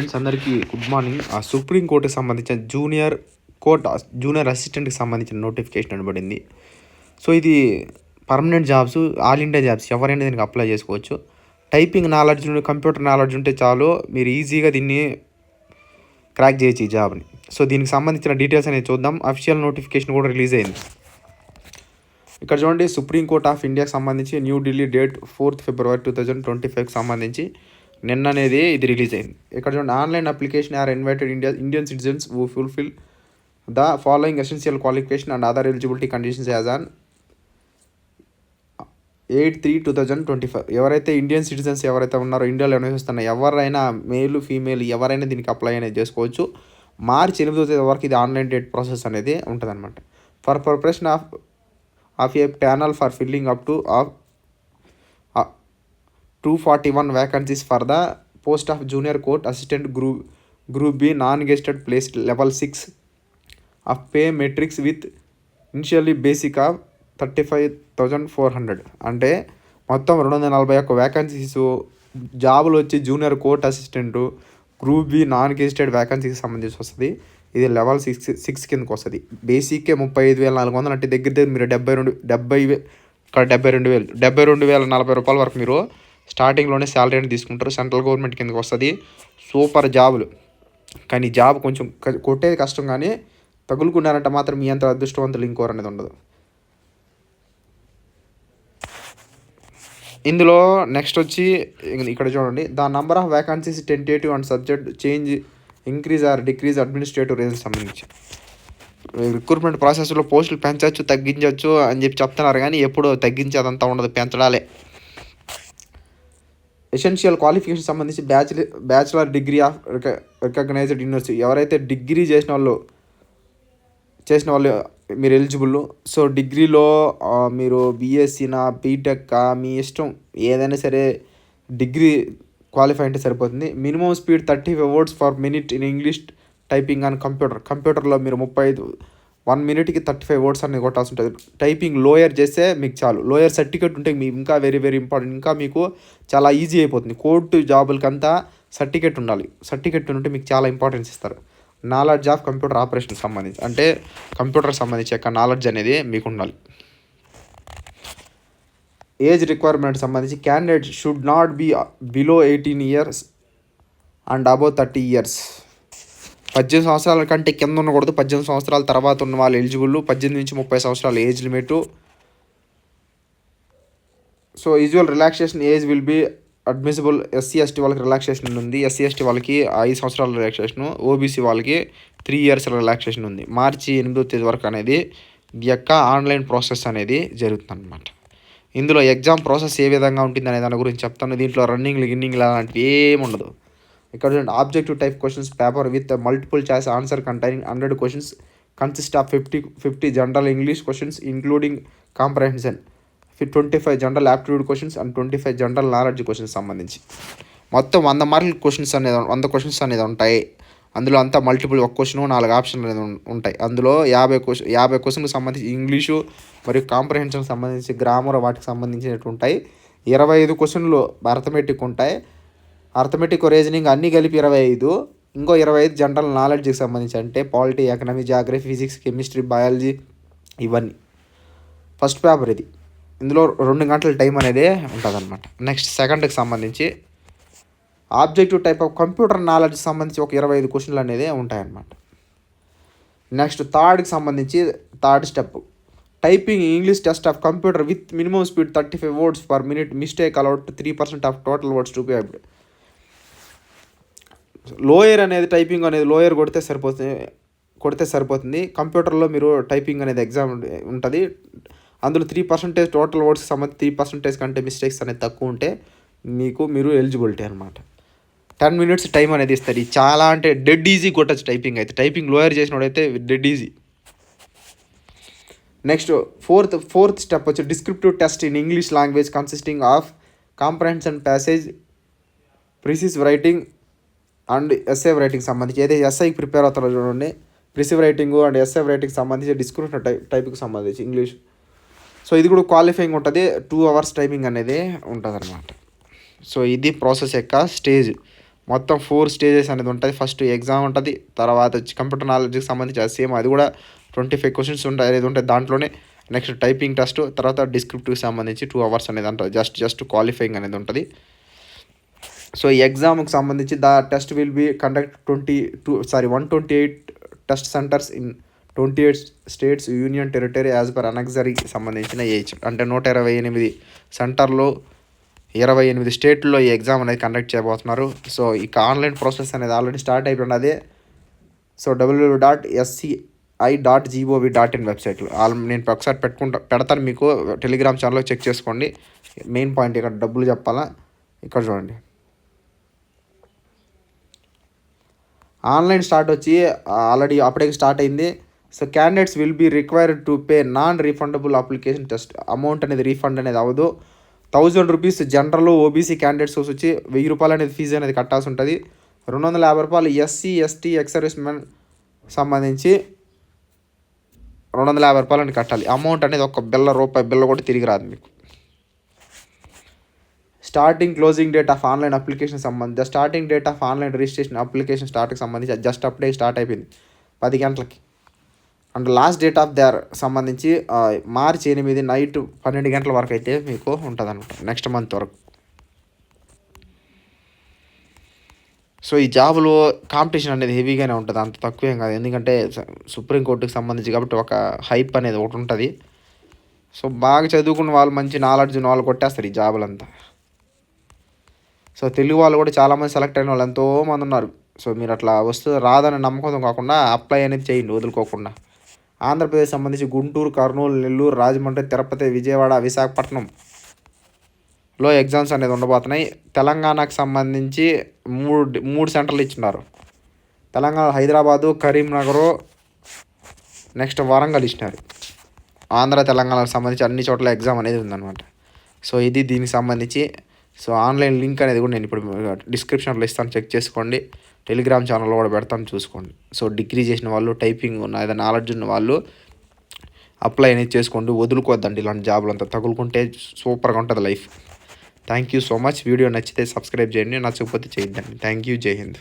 Friends అందరికీ good morning ఆ supreme కోర్టుకి సంబంధించిన జూనియర్ కోర్ట్ జూనియర్ అసిస్టెంట్కి సంబంధించిన నోటిఫికేషన్ అనబడింది. సో ఇది permanent jobs all India jobs ఎవరైనా దీనికి అప్లై చేసుకోవచ్చు. టైపింగ్ నాలెడ్జ్ కంప్యూటర్ నాలెడ్జ్ ఉంటే చాలు మీరు ఈజీగా దీన్ని క్రాక్ చేయొచ్చు ఈ జాబ్ని సో దీనికి సంబంధించిన డీటెయిల్స్ అనేది చూద్దాం. అఫీషియల్ నోటిఫికేషన్ కూడా రిలీజ్ అయింది. ఇక్కడ చూడండి సుప్రీం కోర్ట్ ఆఫ్ ఇండియాకి సంబంధించి New Delhi date fourth February two thousand twenty ఫైవ్కి సంబంధించి నిన్న అనేది ఇది రిలీజ్ అయింది ఇక్కడ చూడండి online application are invited India Indian citizens who fulfil the following essential qualification and other eligibility conditions as on eight three two thousand twenty five ఎవరైతే Indian citizens ఎవరైతే ఉన్నారో ఇండియాలో నివసిస్తున్న ఎవరైనా మేల్ ఫీమేల్ ఎవరైనా దీనికి అప్లై అనేది చేసుకోవచ్చు. మార్చి ఎనిమిదో తేదీ వరకు ఇది ఆన్లైన్ డేట్ ప్రాసెస్ అనేది ఉంటుంది అనమాట for preparation of of a panel for filling up to of two forty one vacancies for the post of junior court assistant group group B non gazetted place level six of pay matrix with initially basic of thirty five thousand four hundred అంటే మొత్తం రెండు వందల నలభై ఒక్క vacancies జాబులు వచ్చి junior court assistant group B non gazetted వ్యాకన్సీకి సంబంధించి వస్తుంది. ఇది లెవెల్ సిక్స్ సిక్స్ కిందకి వస్తుంది. బేసిక్కే ముప్పై ఐదు వేల నాలుగు వందలు అంటే దగ్గర దగ్గర మీరు డెబ్బై రెండు డెబ్బై వే డెబ్బై రెండు వేలు డెబ్బై రెండు వేల నలభై రూపాయల వరకు మీరు స్టార్టింగ్లోనే శాలరీ అనేది తీసుకుంటారు సెంట్రల్ గవర్నమెంట్ కిందకి వస్తుంది. సూపర్ జాబులు. కానీ జాబ్ కొంచెం కొట్టేది కష్టం కానీ తగులుకున్నారంటే మాత్రం మీ అంత అదృష్టవంతులు ఇంకోరు అనేది ఉండదు. ఇందులో నెక్స్ట్ వచ్చి ఇక్కడ చూడండి. The number of vacancies tentative and subject change increase or decrease administrative range సంబంధించి. రిక్రూట్మెంట్ ప్రాసెస్లో పోస్టులు పెంచవచ్చు తగ్గించవచ్చు అని చెప్పి చెప్తున్నారు కానీ ఎప్పుడు తగ్గించేదంతా ఉండదు పెంచడాలే. ఎసెన్షియల్ క్వాలిఫికేషన్ సంబంధించి bachelor bachelor degree of recognised university ఎవరైతే డిగ్రీ చేసిన వాళ్ళు చేసిన వాళ్ళు మీరు ఎలిజిబుల్ సో డిగ్రీలో మీరు బీఎస్సీనా బీటెక్ మీ ఇష్టం ఏదైనా సరే డిగ్రీ క్వాలిఫై అంటే సరిపోతుంది. Minimum speed thirty five words for minute in English typing and computer కంప్యూటర్లో మీరు ముప్పై ఐదు వన్ మినిట్కి థర్టీ ఫైవ్ వర్డ్స్ అనేది కొట్టాల్సి ఉంటుంది. టైపింగ్ లోయర్ చేస్తే మీకు చాలు. లోయర్ సర్టిఫికేట్ ఉంటే మీకు ఇంకా వెరీ వెరీ ఇంపార్టెంట్. ఇంకా మీకు చాలా ఈజీ అయిపోతుంది. కోర్టు జాబులకంతా సర్టిఫికేట్ ఉండాలి. సర్టిఫికేట్ ఉంటే మీకు చాలా ఇంపార్టెన్స్ ఇస్తారు. నాలెడ్జ్ ఆఫ్ కంప్యూటర్ ఆపరేషన్ సంబంధించి అంటే కంప్యూటర్ సంబంధించి యొక్క నాలెడ్జ్ అనేది మీకు ఉండాలి. ఏజ్ రిక్వైర్మెంట్ సంబంధించి candidate should not be below eighteen years and above thirty years. పద్దెనిమిది సంవత్సరాల కంటే కింద ఉండకూడదు. పద్దెనిమిది సంవత్సరాల తర్వాత ఉన్న వాళ్ళు ఎలిజిబుల్. పద్దెనిమిది నుంచి ముప్పై సంవత్సరాల age limit. So usual relaxation age will be admissible SC ST వాళ్ళకి రిలాక్సేషన్ ఉంది. ఎస్సీ ఎస్టీ వాళ్ళకి ఐదు సంవత్సరాల రిలాక్సేషన్ ఓబీసీ వాళ్ళకి త్రీ ఇయర్స్ రిలాక్సేషన్ ఉంది. మార్చి ఎనిమిదో తేదీ వరకు అనేది ఈ యొక్క ఆన్లైన్ ప్రాసెస్ అనేది జరుగుతుందన్నమాట. ఇందులో ఎగ్జామ్ ప్రాసెస్ ఏ విధంగా ఉంటుంది అనే దాని గురించి చెప్తాను. దీంట్లో రన్నింగ్ గిన్నింగ్లు అలాంటివి ఏమి ఉండదు ఇక్కడ చూడండి objective type questions paper with multiple choice answer containing hundred questions consist of fifty fifty general English questions including comprehension twenty five general aptitude questions and twenty five general knowledge questions సంబంధించి. మొత్తం వంద మార్కుల questions అనేది వంద questions అనేది ఉంటాయి. అందులో అంతా మల్టిపుల్ ఒక క్వశ్చన్ నాలుగు ఆప్షన్లు అనేది ఉంటాయి. అందులో యాభై క్వశ్చన్ యాభై క్వశ్చన్కి సంబంధించి ఇంగ్లీషు మరియు కాంప్రహెన్షన్ సంబంధించి గ్రామర్ వాటికి సంబంధించినట్టు ఉంటాయి. ఇరవై ఐదు క్వశ్చన్లు అర్థమెటిక్ ఉంటాయి. అర్థమెటిక్ రీజనింగ్ అన్నీ కలిపి ఇరవై ఐదు ఇంకో ఇరవై ఐదు జనరల్ నాలెడ్జ్కి సంబంధించి అంటే polity economy geography physics chemistry biology ఇవన్నీ. ఫస్ట్ పేపర్ ఇది. ఇందులో రెండు గంటల టైం అనేది ఉంటుంది అనమాట నెక్స్ట్ సెకండ్కి సంబంధించి objective type of computer knowledge సంబంధించి ఒక ఇరవై ఐదు క్వశ్చన్లు అనేది ఉంటాయన్నమాట. నెక్స్ట్ థర్డ్కి సంబంధించి third step. Typing English test of computer with minimum speed thirty five words per minute mistake allowed three percent of total words to be lower అనేది టైపింగ్ అనేది లోయర్ కొడితే సరిపోతుంది కొడితే సరిపోతుంది. కంప్యూటర్లో మీరు టైపింగ్ అనేది ఎగ్జామ్ ఉంటుంది. అందులో త్రీ పర్సెంటేజ్ టోటల్ వర్డ్స్ సంబంధించి త్రీ పర్సెంటేజ్ కంటే మిస్టేక్స్ అనేది తక్కువ ఉంటే మీకు మీరు ఎలిజిబిలిటీ అనమాట టెన్ మినిట్స్ టైం అనేది ఇస్తారు చాలా అంటే డెడ్ ఈజీ కొట్టచ్చు టైపింగ్ అయితే. Typing lower చేసినోడైతే dead easy next fourth fourth step వచ్చి descriptive test in English language consisting of comprehension passage precis writing and essay writing సంబంధించి ఏదైతే ఎస్ఐకి ప్రిపేర్ అవుతారో చూడండి precis writing and essay writing సంబంధించి description type టైప్కి సంబంధించి ఇంగ్లీష్. సో ఇది కూడా క్వాలిఫైయింగ్ ఉంటుంది టూ అవర్స్ టైమింగ్ అనేది ఉంటుంది అనమాట సో ఇది ప్రాసెస్ యొక్క స్టేజ్. మొత్తం ఫోర్ స్టేజెస్ అనేది ఉంటుంది. ఫస్ట్ ఎగ్జామ్ ఉంటుంది తర్వాత వచ్చి కంప్యూటర్ నాలెడ్జ్కి సంబంధించి సేమ్ అది కూడా ట్వంటీ ఫైవ్ క్వశ్చన్స్ ఉంటాయి అనేది ఉంటాయి దాంట్లోనే. నెక్స్ట్ టైపింగ్ టెస్ట్ తర్వాత డిస్క్రిప్టివ్కి సంబంధించి టూ అవర్స్ అనేది ఉంటుంది జస్ట్ జస్ట్ క్వాలిఫైయింగ్ అనేది ఉంటుంది. సో ఈ ఎగ్జామ్కి సంబంధించి the test will be conduct twenty two sorry one twenty eight test centres in twenty eight states union territory as per అనగ్జరీకి సంబంధించిన ఏజ్ అంటే నూట ఇరవై ఎనిమిది సెంటర్లో ఇరవై ఎనిమిది స్టేట్లో ఈ ఎగ్జామ్ అనేది కండక్ట్ చేయబోతున్నారు. సో ఇక ఆన్లైన్ ప్రాసెస్ అనేది already start అయిపోయినది. So W dot SCI dot GOV dot in వెబ్సైట్లో ఆల్ నేను ఒకసారి పెట్టుకుంటా పెడతాను మీకు టెలిగ్రామ్ ఛానల్లో చెక్ చేసుకోండి. మెయిన్ పాయింట్ ఇక్కడ డబ్బులు చెప్పాలా? ఇక్కడ చూడండి. ఆన్లైన్ స్టార్ట్ వచ్చి ఆల్రెడీ అప్పటికి స్టార్ట్ అయింది. So candidates will be required to pay non refundable application test amount అనేది రీఫండ్ అనేది అవ్వదు. Thousand rupees general OBC candidates వచ్చి వెయ్యి రూపాయలు అనేది ఫీజు అనేది కట్టాల్సి ఉంటుంది. రెండు వందల యాభై రూపాయలు ఎస్సీ ఎస్టీ ఎక్స్ మెన్ సంబంధించి రెండు వందల యాభై రూపాయలు అని కట్టాలి. అమౌంట్ అనేది ఒక బిల్ల రూపాయి బిల్ల కూడా తిరిగి రాదు మీకు. Starting closing date of online application సంబంధించి starting date of online registration application స్టార్ట్కి సంబంధించి జస్ట్ అప్పుడే స్టార్ట్ అయిపోయింది పది గంటలకి. And last date of there సంబంధించి మార్చి ఎనిమిది నైట్ పన్నెండు గంటల వరకు అయితే మీకు ఉంటుంది అనమాట నెక్స్ట్ మంత్ వరకు. సో ఈ జాబ్లో కాంపిటీషన్ అనేది హెవీగానే ఉంటుంది అంత తక్కువేం కాదు. ఎందుకంటే సుప్రీంకోర్టుకి సంబంధించి కాబట్టి ఒక హైప్ అనేది ఒకటి ఉంటుంది. సో బాగా చదువుకున్న వాళ్ళు మంచి నాలెడ్జ్ ఉన్న వాళ్ళు కొట్టేస్తారు ఈ జాబులంతా. సో తెలుగు వాళ్ళు కూడా చాలామంది సెలెక్ట్ అయిన వాళ్ళు ఎంతో మంది ఉన్నారు. సో మీరు అట్లా వస్తే రాదని నమ్మకం కాకుండా అప్లై అనేది చేయండి వదులుకోకుండా. ఆంధ్రప్రదేశ్ సంబంధించి గుంటూరు కర్నూలు నెల్లూరు రాజమండ్రి తిరుపతి విజయవాడ విశాఖపట్నం లో ఎగ్జామ్స్ అనేది ఉండబోతున్నాయి. తెలంగాణకు సంబంధించి మూడు మూడు సెంటర్లు ఇచ్చినారు. తెలంగాణ హైదరాబాదు కరీంనగర్ నెక్స్ట్ వరంగల్ ఇచ్చినారు. ఆంధ్ర తెలంగాణకు సంబంధించి అన్ని చోట్ల ఎగ్జామ్ అనేది ఉందన్నమాట. సో ఇది దీనికి సంబంధించి సో ఆన్లైన్ లింక్ అనేది కూడా నేను ఇప్పుడు డిస్క్రిప్షన్లో ఇస్తాను. చెక్ చేసుకోండి. టెలిగ్రామ్ ఛానల్లో కూడా పెడతాను చూసుకోండి. సో డిగ్రీ చేసిన వాళ్ళు టైపింగ్ ఉన్న ఏదైనా నాలెడ్జ్ ఉన్న వాళ్ళు అప్లై అనేది చేసుకోండి వదులుకోవద్దండి. ఇలాంటి జాబులు అంతా తగులుకుంటే సూపర్గా ఉంటుంది life thank you so much video నచ్చితే సబ్స్క్రైబ్ చేయండి. నచ్చకపోతే చేయొద్దండి. థ్యాంక్ యూ జై హింద్